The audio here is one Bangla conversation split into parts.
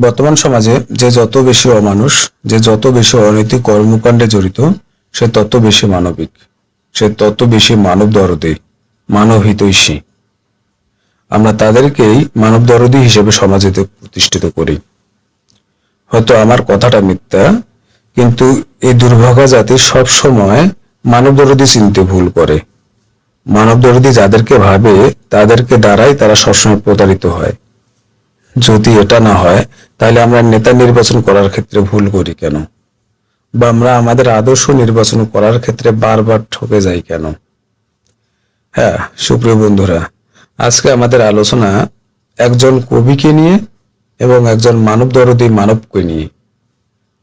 বর্তমান সমাজে যে যত বেশি অমানুষ, যে যত বেশি অনৈতিক কর্মকাণ্ডে জড়িত, সে তত বেশি মানবিক, সে তত বেশি মানব দরদী মানব হিতৈষী আমরা তাদেরকেই মানব দরদী হিসেবে সমাজে প্রতিষ্ঠিত করি। হয়তো আমার কথাটা মিথ্যা, কিন্তু এই দুর্ভাগা জাতি সব সময় মানব দরদী চিনতে ভুল করে। মানব দরদী যাদেরকে ভাবে, তাদেরকে দ্বারাই তারা সবসময় প্রতারিত হয়। যদি এটা না হয়, তাহলে আমরা নেতা নির্বাচন করার ক্ষেত্রে ভুল করি কেন? বা আমরা আমাদের আদর্শ নির্বাচন করার ক্ষেত্রে বারবার ঠকে যাই কেন? হ্যাঁ সুপ্রিয় বন্ধুরা, আজকে আমাদের আলোচনা একজন কবিকে নিয়ে এবং একজন মানব দরদী মানবকে নিয়ে।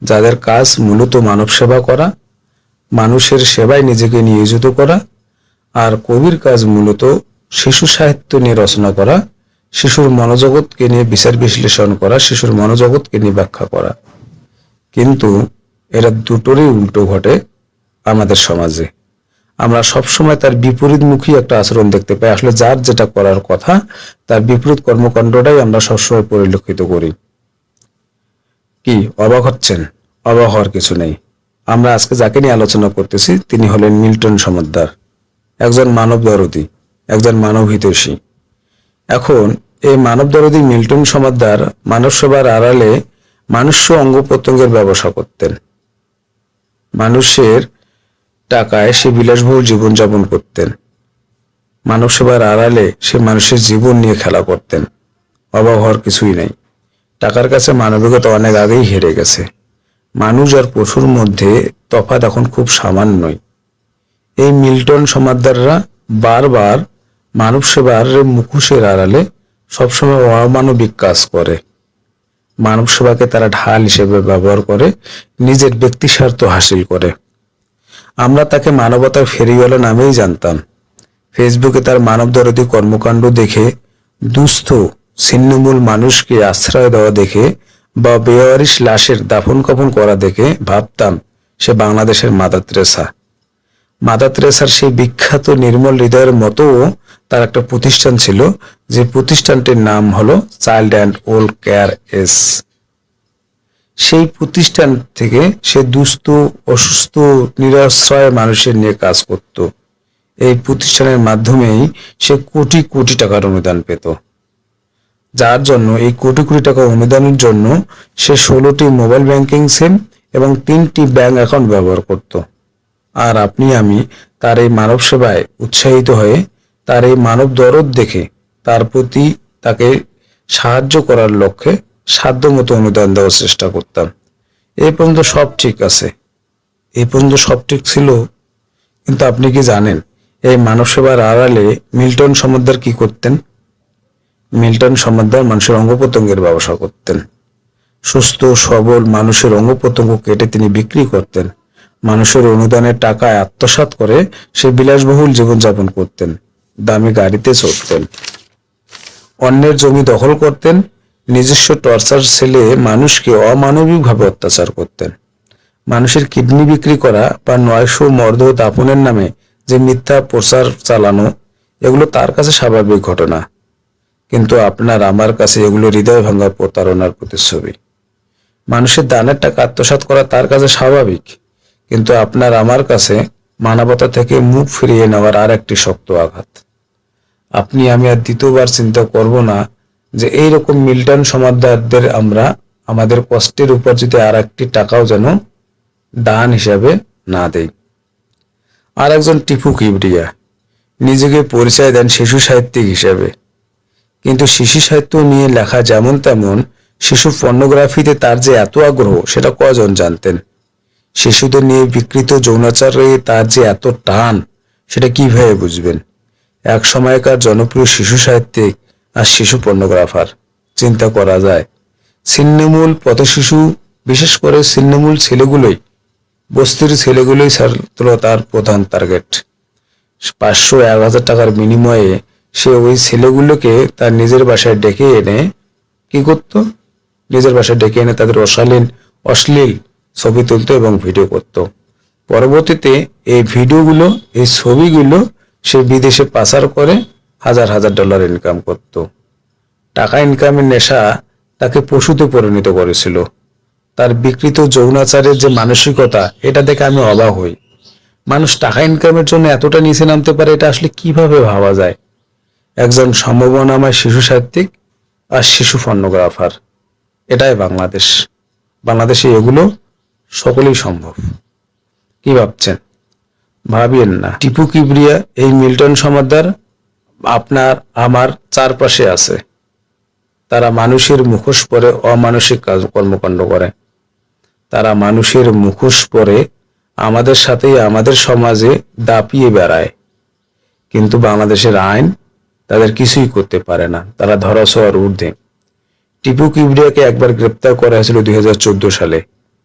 যাদের কাজ মূলত মানব সেবা করা, মানুষের সেবায় নিজেকে নিয়োজিত করা, আর কবির কাজ মূলত শিশু সাহিত্য নিয়ে রচনা করা শিশুর মনোজগৎকে নিয়ে বিচার বিশ্লেষণ করা, শিশুর মনোজগৎকে নিয়ে ব্যাখ্যা করা। কিন্তু এরা দুটোরই উল্টো ঘটে আমাদের সমাজে। আমরা সবসময় তার বিপরীতমুখী একটা আচরণ দেখতে পাই। আসলে যার যেটা করার কথা, তার বিপরীত কর্মকাণ্ডটাই আমরা সবসময় পরিলক্ষিত করি। কি? অবাক হচ্ছেন? অবাক হওয়ার কিছু নেই। আমরা আজকে যাকে নিয়ে আলোচনা করতেছি, তিনি হলেন মিল্টন সমদ্দার। একজন মানব দরদী একজন মানব হিতৈষী এখন এই মানব দরদী মিল্টন সমাদ্দার মানব সেবার আড়ালে মানুষ্য অঙ্গ প্রত্যঙ্গের ব্যবসা করতেন। মানুষের টাকায় সে বিলাসবহুল জীবনযাপন করতেন। মানব সেবার আড়ালে সে মানুষের জীবন নিয়ে খেলা করতেন। অবাক হওয়ার কিছুই নেই। টাকার কাছে মানবিকতা অনেক আগেই হেরে গেছে। মানুষ আর পশুর মধ্যে তফাৎ এখন খুব সামান্যই। এই মিল্টন সমাদ্দাররা বারবার মানব সেবার মুখোশের আড়ালে সবসময় অমানবিক কাজ করে। মানব সেবাকে তারা ঢাল হিসেবে ব্যবহার করে, নিজের ব্যক্তি স্বার্থ হাসিল করে। আমরা তাকে মানবতার ফেরিওয়ালা নামেই জানতাম। ফেসবুকে তার মানব দরদী কর্মকাণ্ড দেখে, দুস্থ, ছিন্নমূল মানুষকে আশ্রয় দেওয়া দেখে বা বেওয়ারিশ লাশের দাফন কাফন করা দেখে ভাবতাম সে বাংলাদেশের মাদার তেরেসা মাদার তেরেসার সেই বিখ্যাত নির্মল হৃদয়ের মতো তার একটা প্রতিষ্ঠান ছিল, যে প্রতিষ্ঠানটির নাম হলো চাইল্ড অ্যান্ড ওল্ড কেয়ার এস সেই প্রতিষ্ঠান থেকে সে দুস্থ, অসুস্থ, নিরাশ্রয় মানুষের নিয়ে কাজ করত। এই প্রতিষ্ঠানের মাধ্যমেই সে কোটি কোটি টাকার অনুদান পেত। যার জন্য এই কোটি কোটি টাকা অনুদানের জন্য সে ষোলোটি মোবাইল ব্যাংকিং সিম এবং তিনটি ব্যাংক অ্যাকাউন্ট ব্যবহার করত। আর আপনি, আমি তার এই মানব সেবায় উৎসাহিত হয়ে তার এই মানব দরদ দেখে তার প্রতি তাকে সাহায্য করার লক্ষ্যে সাধ্যমতো অনুদান দেওয়ার চেষ্টা করতাম। এই পর্যন্ত সব ঠিক আছে। এই পর্যন্ত সব ঠিক ছিল। কিন্তু আপনি কি জানেন, এই মানব সেবার আড়ালে মিল্টন সমুদ্র কি করতেন? মিল্টন সমাদ্দার মানুষের অঙ্গ প্রত্যঙ্গের ব্যবসা করতেন। সুস্থ, সবল মানুষের অঙ্গ প্রত্যঙ্গ কেটে তিনি বিক্রি করতেন। মানুষের অনুদানের টাকায় আত্মসাৎ করে সে বিলাসবহুল জীবনযাপন করতেন। দামি গাড়িতে চড়তেন। অন্যের জমি দখল করতেন, নিজস্ব টর্চার সেলে মানুষকে অমানবিকভাবে অত্যাচার করতেন। মানুষের কিডনি বিক্রি করা বা নয়শো মর্দ দাপনের নামে যে মিথ্যা প্রচার চালানো, এগুলো তার কাছে স্বাভাবিক ঘটনা। কিন্তু আপনার আমার কাছে এগুলো হৃদয় ভাঙার প্রতারণার প্রতিচ্ছবি। মানুষের দানের টাকা আত্মসাৎ করা তার কাছে স্বাভাবিক, কিন্তু আপনার আমার কাছে মানবতা থেকে মুখ ফিরিয়ে নেওয়ার আর একটি শক্ত আঘাত। আপনি, আমি আর দ্বিতীয়বার চিন্তা করব না যে এইরকম মিল্টন সমাদারদের আমরা আমাদের কষ্টের উপর যদি আর একটি টাকাও যেন দান হিসাবে না দেই। আর একজন টিপু কিবরিয়া, নিজেকে পরিচয় দেন শিশু সাহিত্যিক হিসাবে। কিন্তু শিশু সাহিত্য নিয়ে লেখা যেমন তেমন, শিশু পর্নোগ্রাফিতে তার যে এত আগ্রহ, সেটা কজন জানতেন? শিশুদের নিয়ে বিকৃত যৌনাচারে তার যে এত টান, সেটা কীভাবে বুঝবেন? এক সময়কার জনপ্রিয় শিশু সাহিত্যিক আর শিশু পর্নোগ্রাফার। চিন্তা করা যায়, ছিন্নমূল পথশিশু বিশেষ করে ছিন্নমূল ছেলেগুলোই, বস্তির ছেলেগুলোই ছাত্র তার প্রধান টার্গেট পাঁচশো এক হাজার টাকার বিনিময়ে সে ওই ছেলেগুলোকে তার নিজের বাসায় ডেকে এনে কি করত? নিজের বাসায় ডেকে এনে তাদের অশালীন, অশ্লীল ছবি তুলতো এবং ভিডিও করত। পরবর্তীতে এই ভিডিওগুলো এই ছবিগুলো সে বিদেশে পাচার করে হাজার হাজার ডলার ইনকাম করত। টাকা ইনকামের নেশা তাকে পশুতে পরিণত করেছিল। তার বিকৃত যৌনাচারের যে মানসিকতা, এটা দেখে আমি অবাক হই। মানুষ টাকা ইনকামের জন্য এতটা নিচে নামতে পারে, এটা আসলে কীভাবে ভাবা যায়? একজন সম্ভাবনাময় শিশু সাহিত্যিক আর শিশু ফর্নোগ্রাফার এটাই বাংলাদেশ। বাংলাদেশে এগুলো সকলেই সম্ভব। কি ভাবছেন? ভাবিয়েন না। টিপু কিবরিয়া, এই মিল্টন সমাদার আপনার আমার চারপাশে আছে। তারা মানুষের মুখোশ পরে অমানসিক কাজ কর্মকাণ্ড করে। তারা মানুষের মুখোশ পরে আমাদের সাথেই আমাদের সমাজে দাপিয়ে বেড়ায়। কিন্তু বাংলাদেশের আইন তাদের কিছুই করতে পারে না। তারা ধরাছোঁয়ার ঊর্ধ্বে। টিপু কিবরিয়াকে একবার গ্রেপ্তার করা হয়েছিল দুই হাজার চোদ্দ সালে।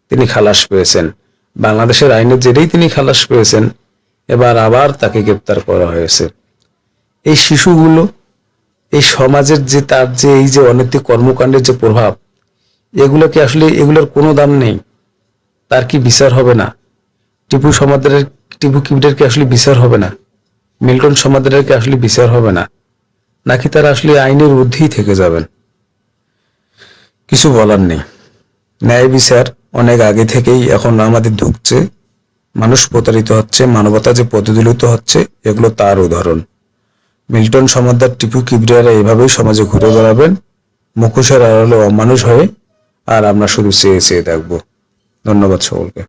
তিনি খালাস পেয়েছেন। বাংলাদেশের আইনের জেরেই তিনি খালাস পেয়েছেন। এবার আবার তাকে গ্রেপ্তার করা হয়েছে। এই শিশুগুলো, এই সমাজের যে তার যে এই যে অনৈতিক কর্মকাণ্ডের যে প্রভাব এগুলোকে আসলে, এগুলোর কোনো দাম নেই? তার কি বিচার হবে না? টিপু সমাদারের, টিপু কিবরিয়ার কি আসলে বিচার হবে না? মিল্টন সমাদারের কি আসলে বিচার হবে না? নাকি তারা আসলে আইনের ঊর্ধ্বেই থেকে যাবেন? কিছু বলার নেই। ন্যায় বিচার অনেক আগে থেকেই এখন আমাদের ঢুকছে। মানুষ প্রতারিত হচ্ছে, মানবতা যে প্রতিদলিত হচ্ছে, এগুলো তার উদাহরণ। মিল্টন সমাদার টিপু কিবরিয়ারা এভাবেই সমাজে ঘুরে বেড়াবেন, মুখোশের আড়ালে অমানুষ হয়ে, আর আমরা শুধু চেয়ে চেয়ে দেখব। ধন্যবাদ সকলকে।